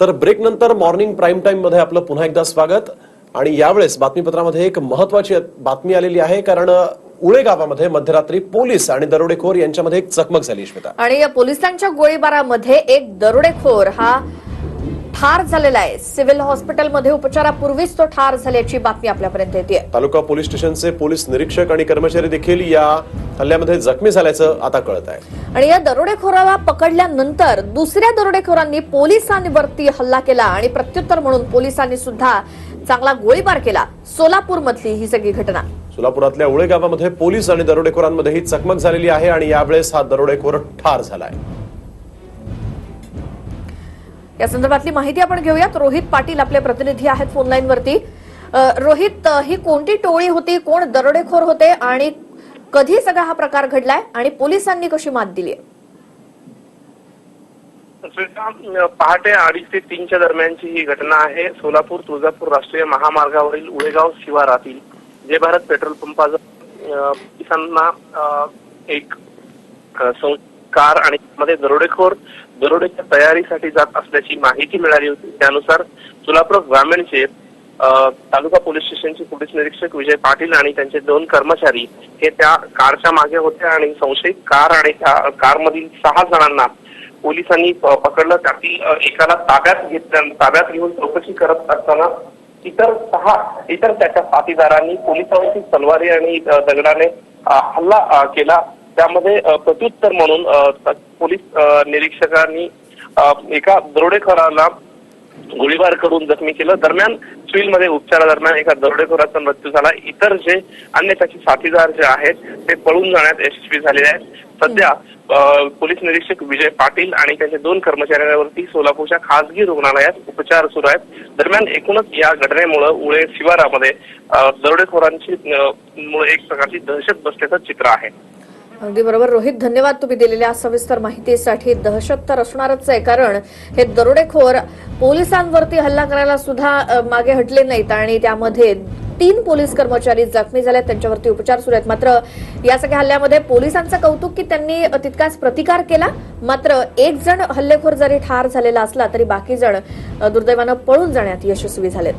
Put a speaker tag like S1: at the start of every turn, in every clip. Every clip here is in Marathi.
S1: तर ब्रेक नंतर मॉर्निंग प्राईम टाइममध्ये आपलं पुन्हा एकदा स्वागत. आणि यावेळेस बातमीपत्रामध्ये एक महत्वाची बातमी आलेली आहे कारण उळे गावामध्ये मध्यरात्री पोलीस आणि दरोडेखोर यांच्यामध्ये एक चकमक झाली
S2: आणि या पोलिसांच्या गोळीबारामध्ये एक दरोडेखोर हा ठार झालेला आहे. सिव्हिल हॉस्पिटलमध्ये उपचारापूर्वीच तो ठार झाल्याची बातमी आपल्यापर्यंत येते
S1: तालुका पोलीस स्टेशनचे पोलीस निरीक्षक आणि कर्मचारी देखील या हल्ल्यामध्ये जखमी झाल्याचं आता कळत आहे.
S2: आणि या दरोडेखोराला पकडल्यानंतर दुसऱ्या दरोडेखोरांनी पोलिसांवरती हल्ला केला आणि प्रत्युत्तर म्हणून पोलिसांनी सुद्धा चांगला गोळीबार केला. सोलापूर मधली ही सगळी घटना.
S1: सोलापुरातल्या उळे गावामध्ये पोलीस आणि दरोडेखोरांमध्ये ही चकमक झालेली आहे आणि यावेळेस हा दरोडेखोर ठार झालाय
S2: या संदर्भातली माहिती आपण घेऊयात. रोहित पाटील आपले प्रतिनिधी आहेत फोनलाईन वरती. रोहित ही कोणती टोळी होती? कोण दरोडेखोर होते? आणि कधी सगळा हा प्रकार घडलाय? आणि पोलिसांनी कशी मात दिली
S3: आहे? पहाटे अडीच ते तीनच्या दरम्यानची ही घटना आहे. सोलापूर तुळजापूर राष्ट्रीय महामार्गावरील उळेगाव शिवारातील जय भारत पेट्रोल पंपाचा पोलिसांना एक सं- कार आणि मध्ये दरोडेखोर दरोडेच्या तयारीसाठी जात असल्याची माहिती मिळाली होती. त्यानुसार सोलापूर ग्रामीणचे तालुका पोलीस स्टेशनचे पोलीस निरीक्षक विजय पाटील आणि त्यांचे दोन कर्मचारी हे त्या कारच्या मागे होते आणि संशयित कार आणि त्या कारमधील सहा जणांना पोलिसांनी पकडलं. त्यातील एकाला ताब्यात घेतल्या ताब्यात घेऊन चौकशी करत असताना इतर सहा इतर त्याच्या साथीदारांनी पोलिसांची तलवारी आणि दगडाने हल्ला केला. त्यामध्ये प्रत्युत्तर म्हणून पोलीस निरीक्षकांनी एका दरोडेखोराला गोळीबार करून जखमी केलं. दरम्यान सिव्हिलमध्ये उपचारादरम्यान एका दरोडेखोराचा मृत्यू झाला. इतर जे अन्य त्याचे साथीदार जे आहेत ते पळून जाण्यात यशस्वी झालेले आहेत. सध्या पोलीस निरीक्षक विजय पाटील आणि त्याच्या दोन कर्मचाऱ्यांवरती सोलापूरच्या खासगी रुग्णालयात उपचार सुरू आहेत. दरम्यान एकूणच या घटनेमुळे उळे शिवारामध्ये दरोडेखोरांची मुळे एक प्रकारची दहशत बसल्याचं चित्र आहे.
S2: अगदी बरोबर. रोहित धन्यवाद तुम्ही दिलेल्या सविस्तर माहितीसाठी. दहशत तर असणारच आहे कारण हे दरोडेखोर पोलिसांवरती हल्ला करायला सुद्धा मागे हटले नाहीत आणि त्यामध्ये तीन पोलीस कर्मचारी जखमी झाले त्यांच्यावरती उपचार सुरू आहेत. मात्र या सगळ्या हल्ल्यामध्ये पोलिसांचं कौतुक की त्यांनी तितकाच प्रतिकार केला. मात्र एक जण हल्लेखोर जरी ठार झालेला असला तरी बाकी जण दुर्दैवानं पळून जाण्यात यशस्वी झालेत.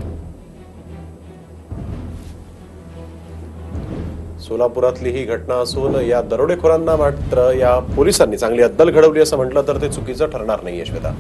S1: सोलापुरातली ही घटना असून या दरोडेखोरांना मात्र या पोलिसांनी चांगली अद्दल घडवली असं म्हटलं तर ते चुकीचं ठरणार नाही श्वेता.